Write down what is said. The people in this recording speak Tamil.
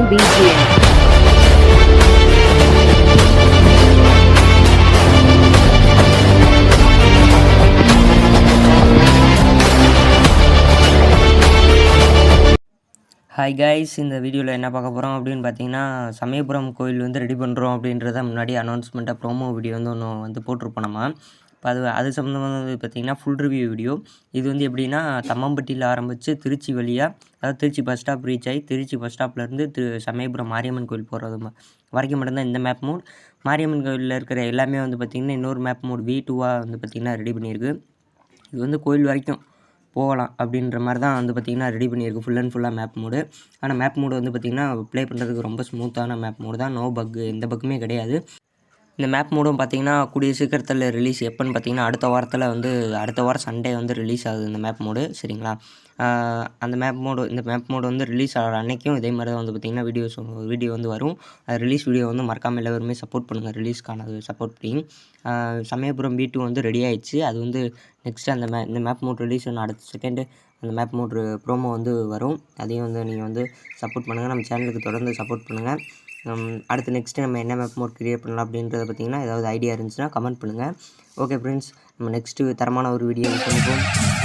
Samayapuram பிஜிஎம் ஹாய் கைஸ் இந்த வீடியோவில் என்ன பார்க்க போகிறோம் அப்படின்னு பார்த்தீங்கன்னா சமயபுரம் கோயில் வந்து ரெடி பண்ணுறோம் அப்படின்றத முன்னாடி அனௌன்ஸ்மெண்ட்டாக ப்ரோமோ வீடியோ வந்து ஒன்று வந்து போட்டிருப்போம் நம்ம. இப்போ அது அது சம்மந்தமாக வந்து பார்த்தீங்கன்னா ஃபுல் ரிவ்யூ வீடியோ இது வந்து எப்படின்னா தம்மம்பட்டியில் ஆரம்பித்து திருச்சி வழியாக அதாவது திருச்சி பஸ் ஸ்டாப் ரீச் ஆகி திருச்சி பஸ் ஸ்டாப்லேருந்து திரு சமயபுரம் மாரியம்மன் கோயில் போகிறது வரைக்கும் மட்டும்தான் இந்த மேப் மோட் மாரியம்மன் கோயிலில் இருக்கிற எல்லாமே வந்து பார்த்திங்கன்னா இன்னொரு மேப் மோட் வி டூவாக வந்து பார்த்திங்கன்னா ரெடி பண்ணியிருக்கு. இது வந்து கோயில் வரைக்கும் போகலாம் அப்படின்ற மாதிரி தான் வந்து பார்த்திங்கன்னா ரெடி பண்ணியிருக்கு ஃபுல் அண்ட் ஃபுல்லாக மேப் மோடு ஆனால் மேப் மோடு வந்து பார்த்திங்கன்னா ப்ளே பண்ணுறதுக்கு ரொம்ப ஸ்மூத்தான மேப் மோடு தான். நோ பக்கு எந்த பக்குமே கிடையாது. இந்த மேப் மோடும் பார்த்தீங்கன்னா கூடிய சீக்கிரத்தில் ரிலீஸ் எப்போன்னு பார்த்தீங்கன்னா அடுத்த வாரத்தில் வந்து அடுத்த வாரம் சண்டே வந்து ரிலீஸ் ஆகுது இந்த மேப் மூடு சரிங்களா? அந்த மேப் மோடு இந்த மேப் மோடு வந்து ரிலீஸ் ஆகிற அன்றைக்கும் இதே மாதிரி தான் வந்து பார்த்திங்கன்னா வீடியோஸ் வீடியோ வந்து வரும். ரிலீஸ் வீடியோ வந்து மறக்காமல் எல்லாருமே சப்போர்ட் பண்ணுங்கள் ரிலீஸ்க்கான சப்போர்ட் பண்ணி சமயபுரம் பி டூ வந்து ரெடி ஆயிடுச்சு. அது வந்து நெக்ஸ்ட்டு அந்த மே இந்த மேப் மோட் ரிலீஸ் ஒன்று அடுத்த செகண்டு அந்த மேப் மோட்ரு ப்ரோமோ வந்து வரும். அதையும் வந்து நீங்கள் வந்து சப்போர்ட் பண்ணுங்கள் நம்ம சேனலுக்கு தொடர்ந்து சப்போர்ட் பண்ணுங்கள் அடுத்து நெக்ஸ்ட்டு நம்ம என்ன மேப் மோட் கிரியேட் பண்ணலாம் அப்படின்றத பார்த்தீங்கன்னா ஏதாவது ஐடியா இருந்துச்சுன்னா கமெண்ட் பண்ணுங்கள் ஓகே ஃப்ரெண்ட்ஸ் நம்ம நெக்ஸ்ட்டு தரமான ஒரு வீடியோ சந்திப்போம்.